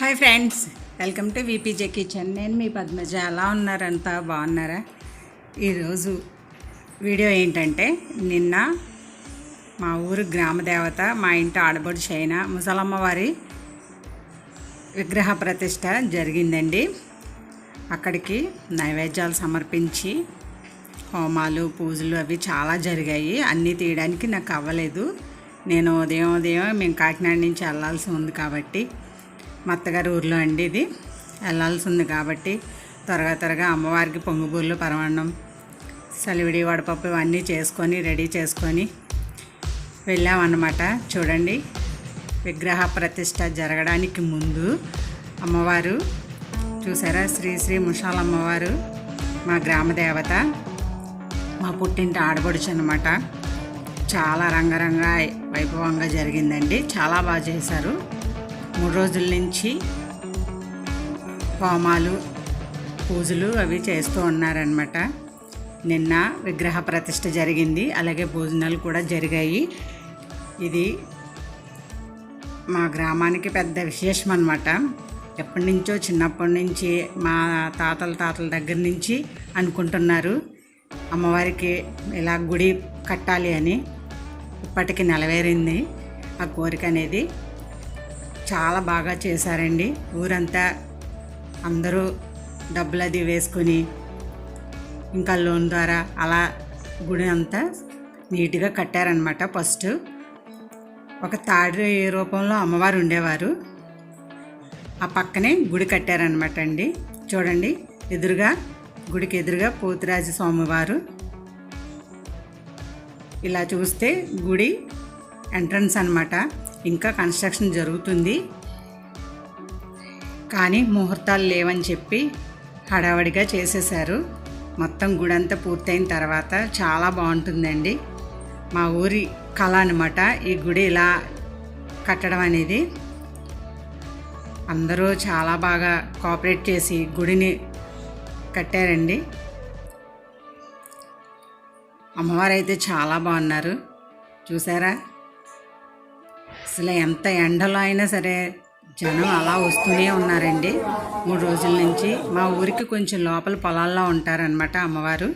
Hi friends welcome to VPJ kitchen నేను మీ పద్మజ. ఎలా ఉన్నారంతా? బాగున్నారా? ఈరోజు వీడియో ఏంటంటే నిన్న మా ఊరు గ్రామదేవత మా ఇంటి ఆడబడి చైన ముసలమ్మ వారి విగ్రహ ప్రతిష్ట జరిగిందండి. అక్కడికి నైవేద్యాలు సమర్పించి హోమాలు పూజలు అవి చాలా జరిగాయి. అన్నీ తీయడానికి నాకు అవ్వలేదు. నేను ఉదయం ఉదయం మేము కాకినాడ నుంచి వెళ్ళాల్సి ఉంది కాబట్టి మా అత్తగారి ఊర్లో అండి ఇది. వెళ్ళాల్సి ఉంది కాబట్టి త్వరగా త్వరగా అమ్మవారికి పొంగుబూర్లు పరమాన్నం సలివిడి వడపప్పు ఇవన్నీ చేసుకొని రెడీ చేసుకొని వెళ్ళామన్నమాట. చూడండి విగ్రహ ప్రతిష్ట జరగడానికి ముందు అమ్మవారు చూసారా? శ్రీ శ్రీ ముషాల అమ్మవారు మా గ్రామ దేవత మా పుట్టింటి ఆడబడుచు అనమాట చాలా రంగరంగ వైభవంగా జరిగిందండి. చాలా బాగా చేశారు. మూడు రోజుల నుంచి హోమాలు పూజలు అవి చేస్తూ ఉన్నారనమాట నిన్న విగ్రహ ప్రతిష్ట జరిగింది. అలాగే భోజనాలు కూడా జరిగాయి. ఇది మా గ్రామానికి పెద్ద విశేషం అనమాట ఎప్పటి నుంచో చిన్నప్పటి నుంచి మా తాతల తాతల దగ్గర నుంచి అనుకుంటున్నారు. అమ్మవారికి ఇలా గుడి కట్టాలి అని ఇప్పటికి నెలవేరింది. ఆ కోరిక అనేది చాలా బాగా చేశారండి. ఊరంతా అందరూ డబ్బులు అది వేసుకొని ఇంకా లోన్ ద్వారా అలా గుడి అంతా నీట్గా కట్టారనమాట ఫస్ట్. ఒక తాడి రూపంలో అమ్మవారు ఉండేవారు. ఆ పక్కనే గుడి కట్టారనమాట అండి. చూడండి ఎదురుగా గుడికి ఎదురుగా పోతిరాజు స్వామివారు. ఇలా చూస్తే గుడి ఎంట్రన్స్ అనమాట ఇంకా కన్స్ట్రక్షన్ జరుగుతుంది. కానీ ముహూర్తాలు లేవని చెప్పి హడావడిగా చేసేశారు. మొత్తం గుడి అంతా పూర్తయిన తర్వాత చాలా బాగుంటుందండి. మా ఊరి కళ అనమాట ఈ గుడి ఇలా కట్టడం అనేది. అందరూ చాలా బాగా కోఆపరేట్ చేసి గుడిని కట్టారండి. అమ్మవారు అయితే చాలా బాగున్నారు. చూసారా? అసలు ఎంత ఎండలో అయినా సరే జనం అలా వస్తూనే ఉన్నారండి. మూడు రోజుల నుంచి మా ఊరికి కొంచెం లోపల పొలాల్లో ఉంటారనమాట అమ్మవారు.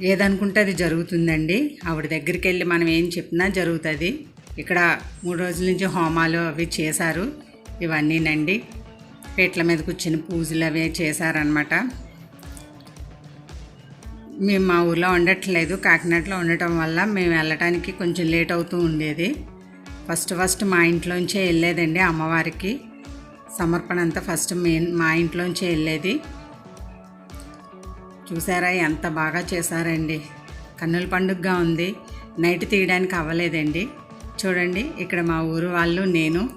ఏదనుకుంటే అది జరుగుతుందండి. ఆవిడ దగ్గరికి వెళ్ళి మనం ఏం చెప్పినా జరుగుతుంది. ఇక్కడ మూడు రోజుల నుంచి హోమాలు అవి చేశారు. ఇవన్నీనండి. పీట్ల మీద కూర్చుని పూజలు అవి చేశారనమాట మేము మా ఊర్లో ఉండట్లేదు. కాకినాడలో ఉండటం వల్ల మేము వెళ్ళటానికి కొంచెం లేట్ అవుతూ ఉండేది. ఫస్ట్ ఫస్ట్ మా ఇంట్లోంచే వెళ్ళేదండి అమ్మవారికి. సమర్పణ అంతా ఫస్ట్ మెయిన్ మా ఇంట్లోంచే వెళ్ళేది. చూసారా ఎంత బాగా చేశారండి. కన్నుల పండుగగా ఉంది. నైట్ తీయడానికి అవ్వలేదండి. చూడండి ఇక్కడ మా ఊరు వాళ్ళు నేను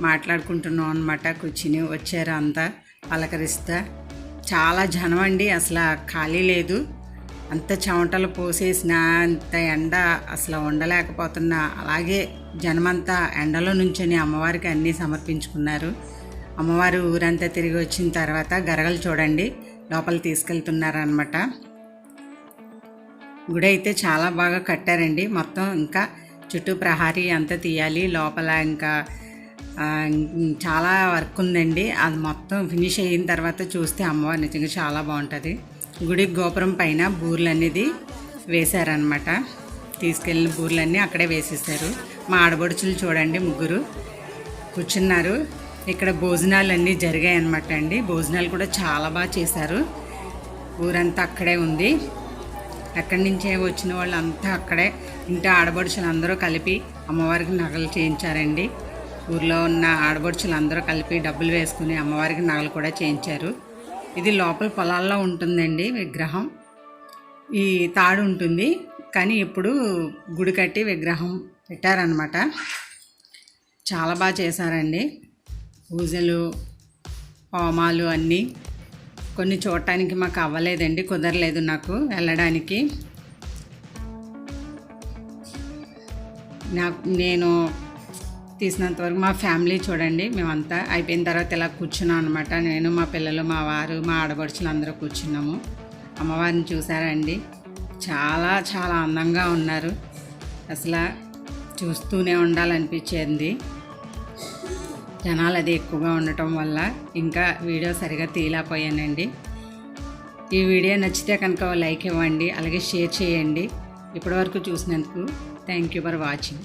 మాట్లాడుకుంటున్నాం అనమాట కూర్చుని వచ్చారు అంతా పలకరిస్తా. చాలా జనం అండి అసలు ఖాళీ లేదు. అంత చెమటలు పోసేసిన అంత ఎండ అసలు ఉండలేకపోతున్నా అలాగే జనమంతా ఎండలో నుంచొని అమ్మవారికి అన్నీ సమర్పించుకున్నారు. అమ్మవారు ఊరంతా తిరిగి వచ్చిన తర్వాత గరగలు చూడండి లోపల తీసుకెళ్తున్నారనమాట గుడి అయితే చాలా బాగా కట్టారండి. మొత్తం ఇంకా చుట్టూ ప్రహారీ అంతా తీయాలి లోపల ఇంకా చాలా వర్క్ ఉందండి. అది మొత్తం ఫినిష్ అయిన తర్వాత చూస్తే అమ్మవారు నిజంగా చాలా బాగుంటుంది. గుడి గోపురం పైన బూర్లు అనేది వేశారనమాట తీసుకెళ్ళిన బూర్లన్నీ అక్కడే వేసేసారు మా ఆడబడుచులు చూడండి ముగ్గురు కూర్చున్నారు. ఇక్కడ భోజనాలు అన్నీ జరిగాయి అనమాట అండి. భోజనాలు కూడా చాలా బాగా చేశారు. ఊరంతా అక్కడే ఉంది. అక్కడి నుంచే వచ్చిన వాళ్ళంతా అక్కడే ఇంటి ఆడబడుచులు అందరూ కలిపి అమ్మవారికి నగలు చేయించారండి. ఊర్లో ఉన్న ఆడబడుచులు అందరూ కలిపి డబ్బులు వేసుకుని అమ్మవారికి నగలు కూడా చేయించారు. ఇది లోపల పొలాల్లో ఉంటుందండి విగ్రహం. ఈ తాడు ఉంటుంది. కానీ ఇప్పుడు గుడి కట్టి విగ్రహం పెట్టారనమాట చాలా బాగా చేశారండి. పూజలు హోమాలు అన్నీ కొన్ని చూడటానికి మాకు అవ్వలేదండి. కుదరలేదు నాకు వెళ్ళడానికి. నాకు నేను తీసినంతవరకు మా ఫ్యామిలీ చూడండి మేమంతా అయిపోయిన తర్వాత ఇలా కూర్చున్నాం అనమాట నేను మా పిల్లలు మా వారు మా ఆడపడుచులు అందరూ కూర్చున్నాము. అమ్మవారిని చూసారండి. చాలా చాలా అందంగా ఉన్నారు. అసలు చూస్తూనే ఉండాలనిపించింది. జనాలు అది ఎక్కువగా ఉండటం వల్ల ఇంకా వీడియో సరిగా తీయలేకపోయానండి. ఈ వీడియో నచ్చితే కనుక లైక్ ఇవ్వండి అలాగే షేర్ చేయండి. ఇప్పటివరకు చూసినందుకు థ్యాంక్ యూ ఫర్ వాచింగ్.